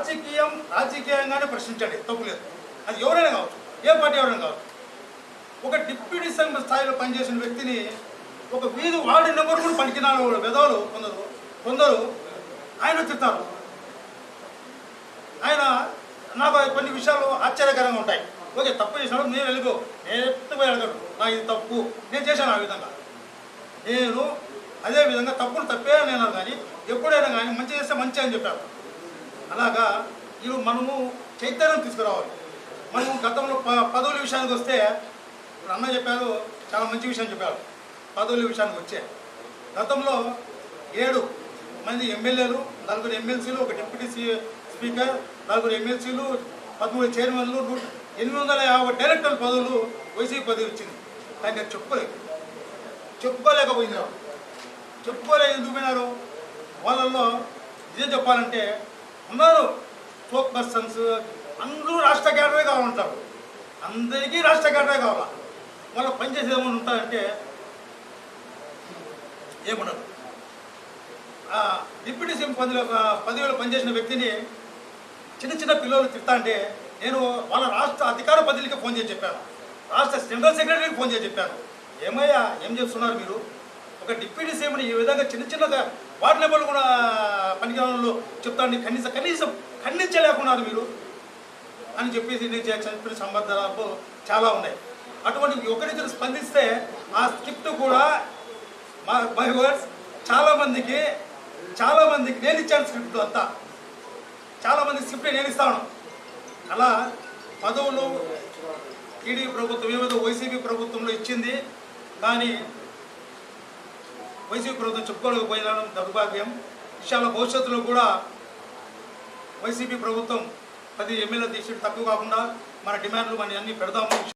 రాజకీయం రాజకీయంగానే ప్రశ్నించండి. తప్పు లేదు. అది ఎవరైనా కావచ్చు. ఏ పార్టీ ఎవరైనా కావచ్చు. ఒక డిప్యూటీ సీఎం స్థాయిలో పనిచేసిన వ్యక్తిని ఒక వీధి వార్డు నెంబర్ కూడా పనికినాలు వెదవలు కొందరు కొందరు ఆయన తిట్టారు ఆయన నాకు కొన్ని విషయాలు ఆశ్చర్యకరంగా ఉంటాయి. ఓకే తప్పు చేసినప్పుడు నేను వెళ్ళిపో. నేను ఎత్తుపోయి నా ఇది తప్పు. నేను చేశాను ఆ విధంగా. నేను అదే విధంగా తప్పులు తప్పే నేను అన్నాను కానీ ఎప్పుడైనా కానీ మంచి చేస్తే మంచి అని చెప్పారు. అలాగా ఇవి మనము చైతన్యం తీసుకురావాలి. మనము గతంలో ప పదవుల విషయానికి వస్తే ఇప్పుడు అన్న చెప్పారు చాలా మంచి విషయం చెప్పారు. పదవుల విషయానికి వచ్చే. గతంలో ఏడు మంది ఎమ్మెల్యేలు నలుగురు ఎమ్మెల్సీలు ఒక డిప్యూటీ స్పీకర్ నలుగురు ఎమ్మెల్సీలు పదమూడు చైర్మన్లు నూట ఎనిమిది వందల యాభై డైరెక్టర్ పదవులు వైసీపీ పదవి వచ్చింది దాన్ని అది చెప్పుకోలేదు చెప్పుకోలేకపోయినారు. చెప్పుకోలేదు ఎందుకు పోయినారు? వాళ్ళల్లో నిజం చెప్పాలంటే అందరూ ఫోక్ పర్సన్స్ అందరూ రాష్ట్ర క్యాడరే కావాలంటారు. అందరికీ రాష్ట్ర క్యాడరే కావాలా? వాళ్ళ పనిచేసేది ఏమైనా ఉంటారంటే ఏముండదు. డిప్యూటీ సీఎం పదిలో పదివేలు పనిచేసిన వ్యక్తిని చిన్న చిన్న పిల్లలు తిడతా అంటే నేను వాళ్ళ రాష్ట్ర అధికార పదవికి ఫోన్ చేసి చెప్పాను. రాష్ట్ర జనరల్ సెక్రటరీకి ఫోన్ చేసి చెప్పాను. ఏమయ్యా ఏం చేస్తున్నారు మీరు? ఒక డిప్యూటీ సీఎంని ఈ విధంగా చిన్న చిన్నగా వార్డు నెంబర్లు కూడా పనికిరాలలో చెప్తాను కనీసం కనీసం ఖండించలేకున్నారు మీరు అని చెప్పేసి నేను చెప్పిన సంబంధాలు చాలా ఉన్నాయి. అటువంటి ఒకరిద్దరు స్పందిస్తే ఆ స్క్రిప్ట్ కూడా మా బై వర్డ్స్ చాలామందికి చాలామందికి నేను ఇచ్చాను స్క్రిప్ట్ అంతా. చాలామంది స్క్రిప్ట్ నేను ఇస్తాను. అలా పదవులు టీడీపీ ప్రభుత్వం ఏదో వైసీపీ ప్రభుత్వంలో ఇచ్చింది. కానీ వైసీపీ ప్రభుత్వం చెప్పుకోలేకపోయినా దౌర్భాగ్యం విషయాల భవిష్యత్తులో కూడా వైసీపీ ప్రభుత్వం పది ఎమ్మెల్యే తీసుకుంటే తక్కువ కాకుండా మన డిమాండ్లు మన అన్ని పెడదాము